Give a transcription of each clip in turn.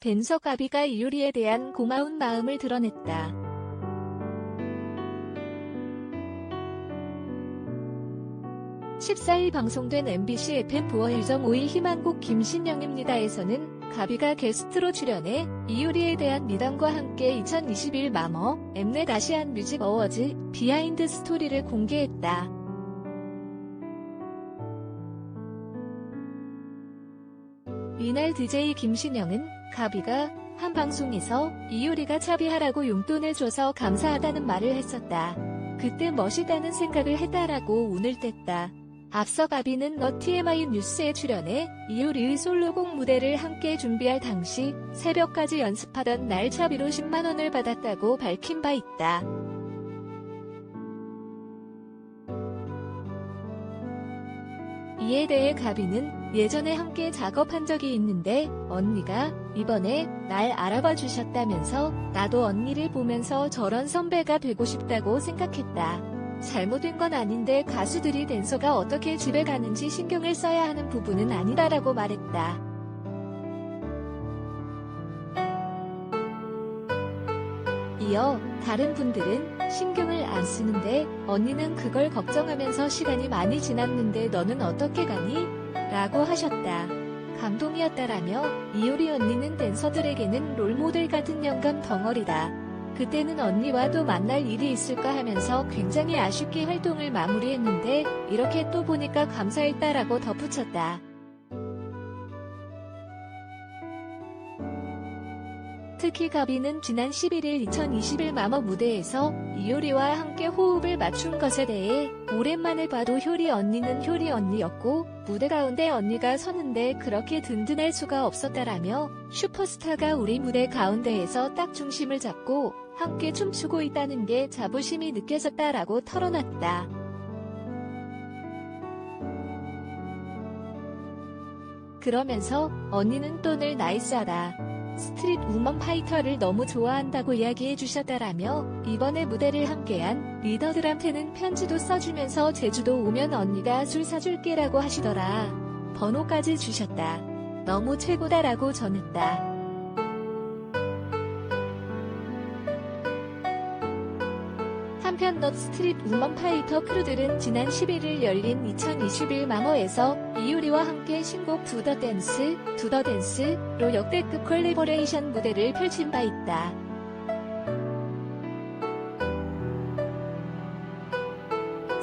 댄서 가비가 이효리에 대한 고마운 마음을 드러냈다. 14일 방송된 MBC FM 부어 1.5일 희망곡 김신영입니다에서는 가비가 게스트로 출연해 이효리에 대한 미담과 함께 2021 마머 엠넷 아시안 뮤직 어워즈 비하인드 스토리를 공개했다. 이날 DJ 김신영은 가비가 한 방송에서 이효리가 차비하라고 용돈을 줘서 감사하다는 말을 했었다. 그때 멋이다는 생각을 했다라고 운을 뗐다. 앞서 가비는 너 TMI 뉴스에 출연해 이효리의 솔로곡 무대를 함께 준비할 당시 새벽까지 연습하던 날 차비로 10만원을 받았다고 밝힌 바 있다. 이에 대해 가비는 예전에 함께 작업한 적이 있는데 언니가 이번에 날 알아봐 주셨다면서 나도 언니를 보면서 저런 선배가 되고 싶다고 생각했다. 잘못된 건 아닌데 가수들이 댄서가 어떻게 집에 가는지 신경을 써야 하는 부분은 아니다라고 말했다. 이어 다른 분들은 신경을 안 쓰는데 언니는 그걸 걱정하면서 시간이 많이 지났는데 너는 어떻게 가니? 라고 하셨다. 감동이었다라며 이효리 언니는 댄서들에게는 롤모델 같은 영감 덩어리다. 그때는 언니와 또 만날 일이 있을까 하면서 굉장히 아쉽게 활동을 마무리했는데 이렇게 또 보니까 감사했다라고 덧붙였다. 특히 가비는 지난 11일 2021 마머 무대에서 이효리와 함께 호흡을 맞춘 것에 대해 오랜만에 봐도 효리 언니는 효리 언니였고 무대 가운데 언니가 서는데 그렇게 든든할 수가 없었다라며 슈퍼스타가 우리 무대 가운데에서 딱 중심을 잡고 함께 춤추고 있다는 게 자부심이 느껴졌다라고 털어놨다. 그러면서 언니는 또늘 나이스하다. 스트릿 우먼 파이터를 너무 좋아한다고 이야기해 주셨다라며 이번에 무대를 함께한 리더들한테는 편지도 써주면서 제주도 오면 언니가 술 사줄게라고 하시더라. 번호까지 주셨다. 너무 최고다라고 전했다. 한편 넛 스트릿 우먼 파이터 크루들은 지난 11일 열린 2021 마머에서 이유리와 함께 신곡 두 더 댄스, 두 더 댄스로 역대급 콜래보레이션 무대를 펼친 바 있다.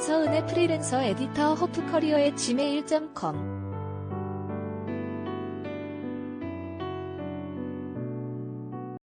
서은의 프리랜서 에디터 허프커리어의 지메일.com